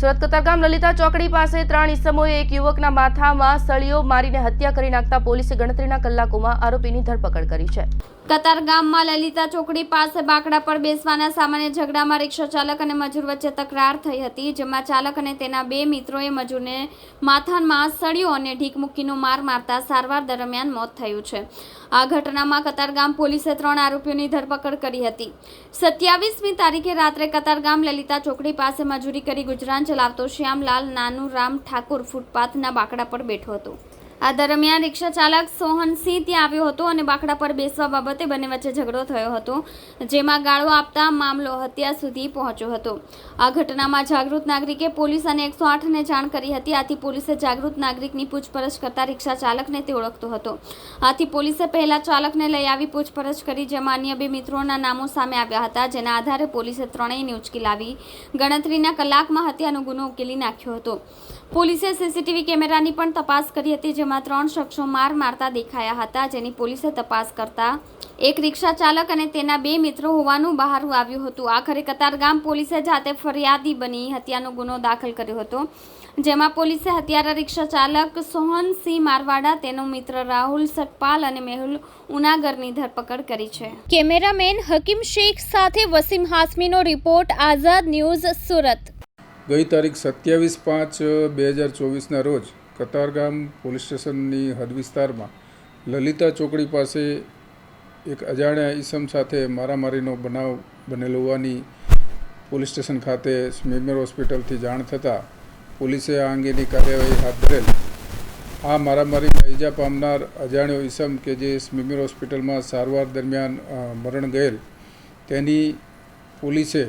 સુરત કતારગામ લલિતા ચોકડી પાસે ત્રણ ઇસમોએ એક યુવકના માથામાં સળીઓ મારીને હત્યા કરી નાખતા પોલીસે ગણતરીના કલાકોમાં આરોપીની ધરપકડ કરી છે. કતારગામમાં લલિતા ચોકડી પાસે બાકડા પર બેસવાના સામાન્ય ઝઘડામાં રિક્ષા ચાલક અને મજૂર વચ્ચે તકરાર થઈ હતી, જેમાં ચાલક અને તેના બે મિત્રોએ મજૂરને માથામાં સળીઓ અને ઢીક મૂકીનો માર મારતા સારવાર દરમિયાન મોત થયું છે. આ ઘટનામાં કતારગામ પોલીસે ત્રણ આરોપીઓની ધરપકડ કરી હતી. સત્યાવીસમી તારીખે રાત્રે કતારગામ લલિતા ચોકડી પાસે મજૂરી કરી ગુજરાન ચલાવતો શ્યામલાલ નાનુ રામ ઠાકુર ફૂટપાથના બાકડા પર બેઠો હતો. આ દરમિયાન રિક્ષા ચાલક સોહનસિંહ ત્યાં આવ્યો હતો અને બાકડા પર બેસવા બાબતે બંને વચ્ચે ઝઘડો થયો હતો, જેમાં ગાળો આપતા મામલો હત્યા સુધી પહોંચ્યો હતો. આ ઘટનામાં જાગૃત નાગરિકે પોલીસ અને એકસો આઠને જાણ કરી હતી. આથી પોલીસે જાગૃત નાગરિકની પૂછપરછ કરતા રિક્ષા ચાલકને તે ઓળખતો હતો. આથી પોલીસે પહેલા ચાલકને લઈ આવી પૂછપરછ કરી, જેમાં અન્ય બે મિત્રોના નામો સામે આવ્યા હતા, જેના આધારે પોલીસે ત્રણેયને ઉચકી લાવી ગણતરીના કલાકમાં હત્યાનો ગુનો ઉકેલી નાખ્યો હતો. પોલીસે સીસીટીવી કેમેરાની પણ તપાસ કરી હતી, જેમાં ત્રણ શખ્સો માર મારતા દેખાયા હતા, જેની પોલીસે તપાસ કરતા એક રિક્ષા ચાલક અને તેના બે મિત્રો હોવાનું બહાર આવ્યું હતું. આખરે કતારગામ પોલીસે જાતે ફરિયાદી બની હત્યાનો ગુનો દાખલ કર્યો હતો, જેમાં પોલીસે હત્યારા રિક્ષા ચાલક સોહનસિંહ મારવાડા, તેનો મિત્ર રાહુલ સકપાલ અને મેહુલ ઉનાગરની ધરપકડ કરી છે. કેમેરામેન હકીમ શેખ સાથે વસીમ હાસમીનો રિપોર્ટ, આઝાદ ન્યૂઝ સુરત. ગઈ તારીખ સત્યાવીસ પાંચ બે હજાર ચોવીસના રોજ કતારગામ પોલીસ સ્ટેશનની હદ વિસ્તારમાં લલિતા ચોકડી પાસે એક અજાણ્યા ઈસમ સાથે મારામારીનો બનાવ બનેલો હોવાની પોલીસ સ્ટેશન ખાતે સ્મીમેર હોસ્પિટલથી જાણ થતાં પોલીસે આ અંગેની કાર્યવાહી હાથ ધરેલ. આ મારામારીમાં ઈજા પામનાર અજાણ્યો ઈસમ કે જે સ્મીમેર હોસ્પિટલમાં સારવાર દરમિયાન મરણ ગયેલ તેની પોલીસે